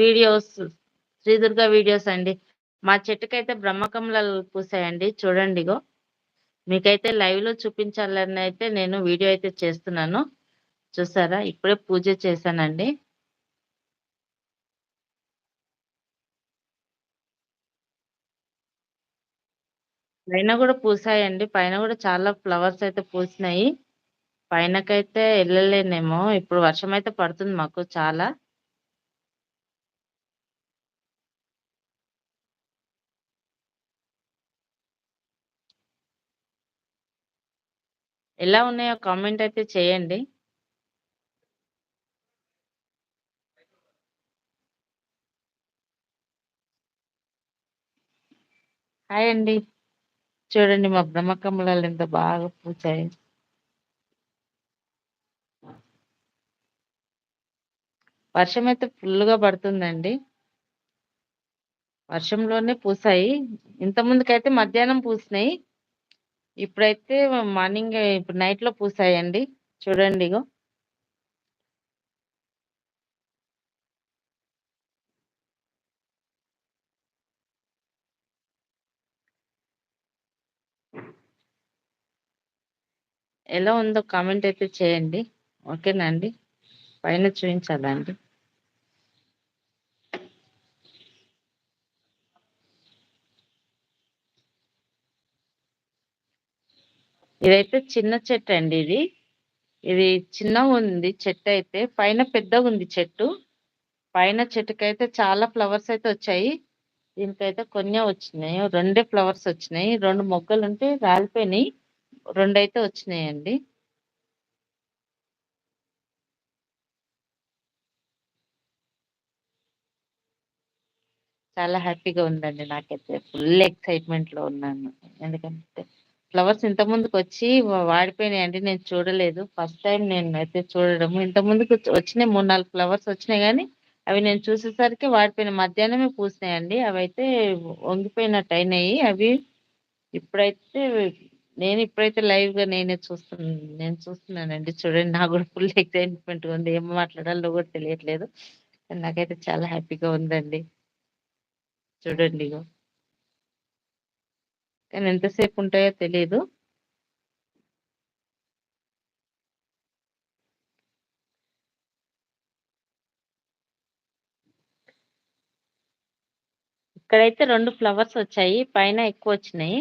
Videos Sri Durga videos అండి. మా చెట్టుకైతే బ్రహ్మకమలాలు పూసాయండి. చూడండి ఇగో. మీకైతే లైవ్లో చూపించాలని అయితే నేను వీడియో అయితే చేస్తున్నాను. చూసారా? ఇప్పుడే పూజ చేశానండి. పైన కూడా పూసాయండి. పైన కూడా చాలా ఫ్లవర్స్ అయితే పూసినాయి. పైనకైతే వెళ్ళలేనేమో ఇప్పుడు వర్షం అయితే పడుతుంది మాకు చాలా. ఎలా ఉన్నాయో కామెంట్ అయితే చేయండి. హాయ్ అండి. చూడండి మా బ్రహ్మకమలాలు ఎంత బాగా పూచాయి. వర్షం అయితే ఫుల్గా పడుతుందండి. వర్షంలోనే పూసాయి. ఇంత ముందుకైతే మధ్యాహ్నం పూసినాయి. ఇప్పుడైతే మార్నింగ్ ఇప్పుడు నైట్లో పూసాయండి. చూడండి ఇగో. ఎలా ఉందో కామెంట్ అయితే చేయండి. ఓకేనా అండి? పైన చూపించాలా ఇదైతే చిన్న చెట్టు అండి ఇది. ఇది చిన్నగా ఉంది చెట్టు అయితే పైన పెద్దగా ఉంది చెట్టు. పైన చెట్టుకైతే చాలా ఫ్లవర్స్ అయితే వచ్చాయి. దీనికైతే కొన్ని వచ్చినాయి. రెండే ఫ్లవర్స్ వచ్చినాయి. రెండు మొగ్గలు ఉంటే రాలిపోయినాయి. రెండు అయితే వచ్చినాయండి. చాలా హ్యాపీగా ఉందండి. నాకైతే ఫుల్ ఎక్సైట్మెంట్లో ఉన్నాను. ఎందుకంటే ఫ్లవర్స్ ఇంత ముందుకు వచ్చి అండి నేను చూడలేదు. ఫస్ట్ టైం నేను అయితే చూడడం ఇంత ముందుకు వచ్చినాయి మూడు నాలుగు ఫ్లవర్స్ వచ్చినాయి కానీ అవి నేను చూసేసరికి వాడిపోయిన మధ్యాహ్నమే పూసినాయండి. అవి అయితే వంగిపోయినట్టు అయినాయి. అవి ఇప్పుడైతే నేను ఇప్పుడైతే లైవ్గా నేనే చూస్తున్నాను నేను చూస్తున్నానండి. చూడండి నాకు కూడా ఫుల్ ఎక్సైట్మెంట్ ఉంది. ఏం మాట్లాడాలో కూడా తెలియట్లేదు. నాకైతే చాలా హ్యాపీగా ఉందండి. చూడండి ఇగో. కానీ ఎంతసేపు ఉంటాయో తెలియదు ఇక్కడైతే రెండు ఫ్లవర్స్ వచ్చాయి పైన ఎక్కువ వచ్చినాయి.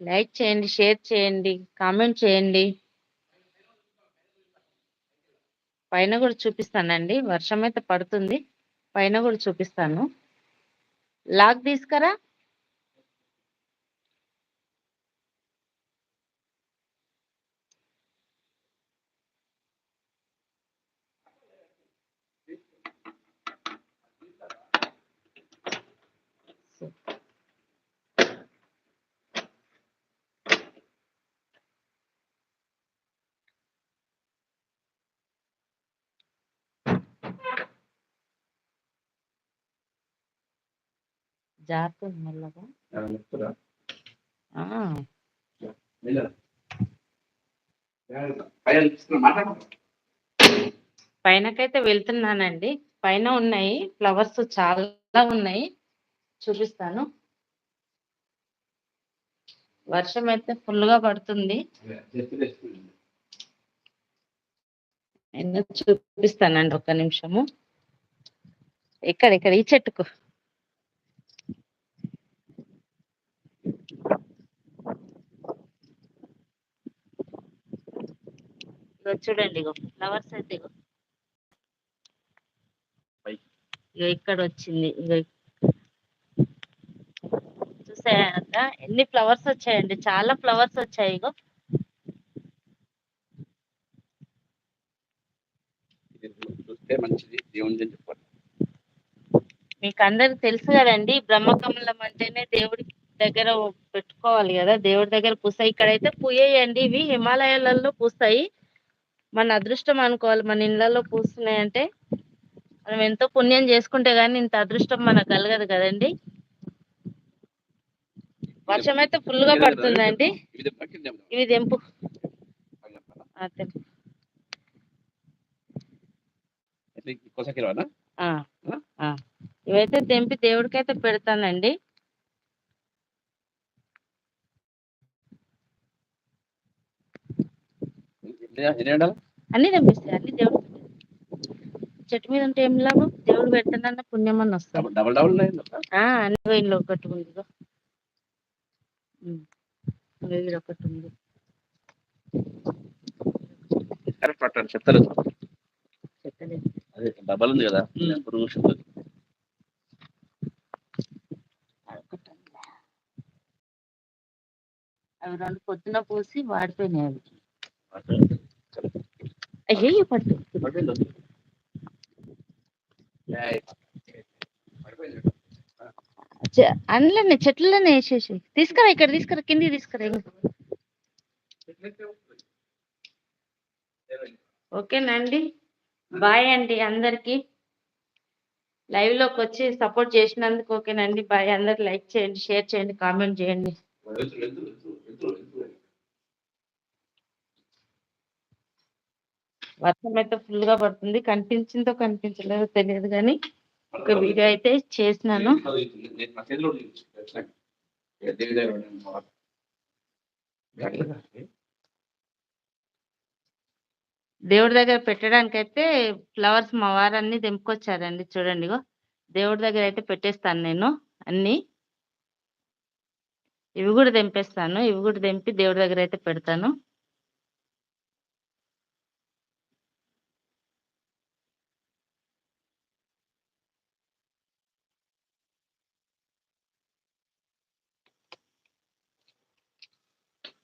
లైక్ చేయండి షేర్ చేయండి కామెంట్ చేయండి. పైన కూడా చూపిస్తానండి. వర్షం అయితే పడుతుంది. పైన కూడా చూపిస్తాను. లాక్ తీసుకురా? జాగ్రత్త మెల్లగా. పైనకైతే వెళ్తున్నానండి. పైన ఉన్నాయి ఫ్లవర్స్ చాలా ఉన్నాయి. చూపిస్తాను. వర్షం అయితే ఫుల్గా పడుతుంది చూపిస్తానండి ఒక్క నిమిషము. ఇక్కడ ఇక్కడ ఈ చెట్టుకు. ఇగో చూడండి ఇగో ఫ్లవర్స్ అయితే ఇగో. ఇగో ఇక్కడ వచ్చింది ఇగో చూసాక ఎన్ని ఫ్లవర్స్ వచ్చాయండి? చాలా ఫ్లవర్స్ వచ్చాయి ఇగో. చూస్తే మంచిది. దేవుని చెప్పాలి. మీకు అందరికి తెలుసు కదండి బ్రహ్మకమలం అంటేనే దేవుడి దగ్గర పెట్టుకోవాలి కదా. దేవుడి దగ్గర పూస్తాయి ఇక్కడైతే పూయండి ఇవి హిమాలయాలలో పూస్తాయి. మన అదృష్టం అనుకోవాలి. మన ఇళ్ళల్లో పూస్తున్నాయి అంటే మనం ఎంతో పుణ్యం చేసుకుంటే గానీ ఇంత అదృష్టం మనకు కలగదు కదండి? వర్షం అయితే ఫుల్గా పడుతుందండి. ఇవి తెంపు. ఇవైతే తెంపి దేవుడికైతే పెడతానండి ఎన్ని ఎన్ని ఉండాలి? అన్ని తెంపిస్తాయి అన్ని దేవుడు చెట్టు మీద ఉంటే ఏం లాభం? దేవుడు పెట్టనన్న పుణ్యం అని డబల్ డబల్. ఆ, అన్ని పోయినలో ఒకటి ఉంది ఈడ ఒకటి ఉంది. కరెక్ట్ పట్టండి చెప్తారు. చెప్పలేదు అదే డబల్ ఉంది కదా. పురుగు. అవి రెండు పొద్దున పూసి వాడిపోయినాయి అవి. అయ్యో పట్టు అందులోనే చెట్లలోనే వేసేసి. తీసుకురా ఇక్కడ తీసుకురా కింది తీసుకురా ఓకేనండి. బాయ్ అండి అందరికి. లైవ్లోకి వచ్చి సపోర్ట్ చేసినందుకు ఓకేనండి. బాయ్ అందరికి లైక్ చేయండి షేర్ చేయండి కామెంట్ చేయండి. వర్షం అయితే ఫుల్గా పడుతుంది. కనిపించిందో కనిపించలేదో తెలియదు కానీ ఒక వీడియో అయితే చేసినాను? దేవుడి దగ్గర పెట్టడానికి అయితే ఫ్లవర్స్ మా వారన్నీ తెంపుకొచ్చారండి. చూడండి ఇగో. దేవుడి దగ్గర అయితే పెట్టేస్తాను నేను అన్ని. ఇవి కూడా తెంపేస్తాను. ఇవి కూడా తెంపి దేవుడి దగ్గర అయితే పెడతాను అయ్యో. అయ్యో, పడిపోతుంది. జై భగవంతుడా. ఇక్కడ చెప్పాలి, మునక్కి. తెంప్- మునక్కి ఒకటి